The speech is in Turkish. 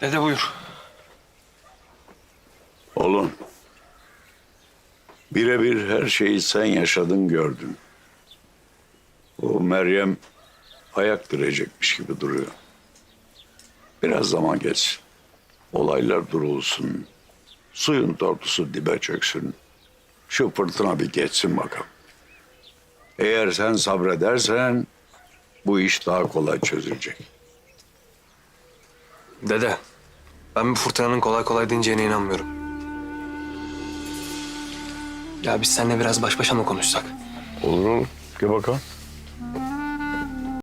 Dede buyur. Oğlum. Birebir her şeyi sen yaşadın gördün. O Meryem ayak direcekmiş gibi duruyor. Biraz zaman geçsin. Olaylar durulsun. Suyun tortusu dibe çöksün. Şu fırtına bir geçsin bakalım. Eğer sen sabredersen bu iş daha kolay çözülecek. Dede, ben bu fırtınanın kolay kolay dineceğine inanmıyorum. Ya biz seninle biraz baş başa mı konuşsak? Olur olur. Gel bakalım.